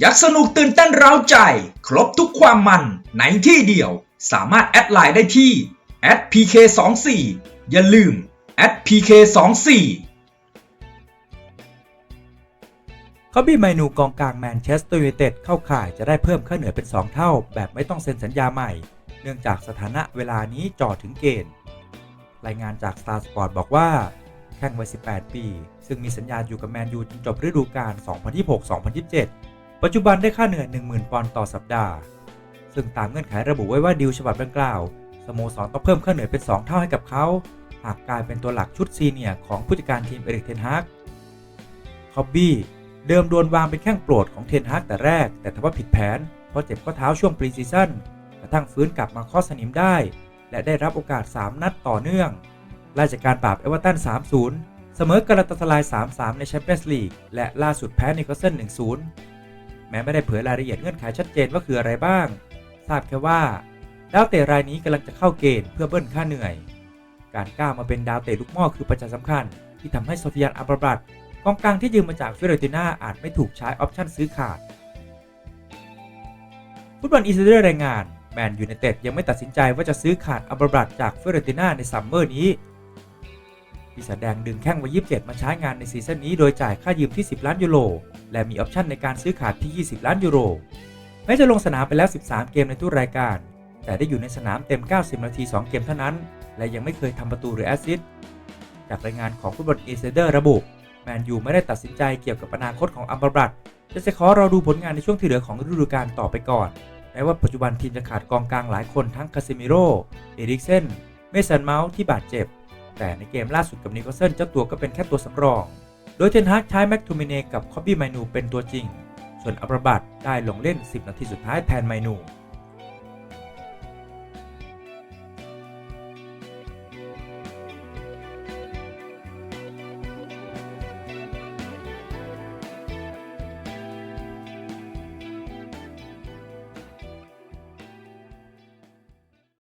อยากสนุกตื่นเต้นเร้าใจ ครบทุกความมันในที่เดียว สามารถแอดไลน์ได้ที่ @pk24 อย่าลืม @pk24 เขาบีไมนูกองกลางแมนเชสเตอร์ยูไนเต็ดเข้าข่ายจะได้เพิ่มค่าเหนือเป็น 2 เท่า แบบไม่ต้องเซ็นสัญญาใหม่ เนื่องจากสถานะเวลานี้จ่อถึงเกณฑ์ รายงานจาก Star Sport บอกว่า แข้งวัย 18 ปี ซึ่งมีสัญญาอยู่กับแมนยูจนจบฤดูกาล2026-2027 ปัจจุบันได้ค่าเหนื่อย 10,000 ปอนด์ต่อสัปดาห์ ซึ่งตามเงื่อนไขระบุไว้ว่าดีลฉบับดังกล่าวสโมสรต้องเพิ่มค่าเหนื่อยเป็น 2 เท่าให้กับเขา หากกลายเป็นตัวหลักชุดซีเนียของผู้จัดการทีมเอริกเทนฮากคอบบี้เดิมโดนวางเป็นแข้งโปรดของเทนฮากแต่แรก แต่ทว่าผิดแผน เพราะเจ็บข้อเท้าช่วงปรีซีซั่นกระทั่งฟื้นกลับมาข้อสนิมได้ และได้รับโอกาส 3 นัดต่อเนื่องไล่จากการปราบเอเวอร์ตัน 3-0 เสมอกาลาตาสลาย 3-3 ในแชมเปี้ยนส์ลีกและล่าสุดแพ้นิโคลเซน1-0 แม้ไม่ได้เผยรายละเอียดเงื่อนไขชัดเจนว่าคืออะไรบ้าง ทราบแค่ว่า ดาวเตะรายนี้กำลังจะเข้าเกณฑ์เพื่อเบิ้ลค่าเหนื่อย การก้าวมาเป็นดาวเตะลูกหม้อคือปัจจัยสำคัญ ที่ทำให้โซฟิยานอับราบัตกองกลางที่ยืมมาจากฟิโรติน่าอาจไม่ถูกใช้ออปชั่นซื้อขาด ฟุตบอลอีสเตอร์รายงานแมนยูไนเต็ดยังไม่ตัดสินใจว่าจะซื้อขาดอับราบัตจากฟิโรติน่าในซัมเมอร์นี้ ปีศาจแดงดึงแข้งวัย27 มาใช้งานในซีซั่นนี้โดยจ่ายค่ายืมที่ 10 ล้านยูโร และมีออปชั่นในการซื้อขาดที่ 20 ล้านยูโร แม้จะลงสนามไปแล้ว 13 เกมในทุกรายการ แต่ได้อยู่ในสนามเต็ม 90 นาที 2 เกมเท่านั้น และยังไม่เคยทำประตูหรือแอสซิสต์ จากรายงานของฟุตบอลอีสเตอร์ระบุ แมนยูไม่ได้ตัดสินใจเกี่ยวกับอนาคตของอัมบรัตจะจะขอเราดูผลงานในช่วงที่เหลือของฤดูกาลต่อไปก่อน แม้ว่าปัจจุบันทีมจะขาดกองกลางหลายคนทั้งคาซิมิโร่ เอริกเซน เมสันเมาส์ที่บาดเจ็บ แต่ในเกมล่าสุดกับนิโคลเซนเจ้าตัวก็เป็นแค่ตัวสำรอง โดยเทนฮากใช้แม็กทูมิเนกับคอบบี้ไมนูเป็นตัวจริง ส่วนอัปราบัตได้ลงเล่น 10 นาทีสุดท้ายแทนไมนู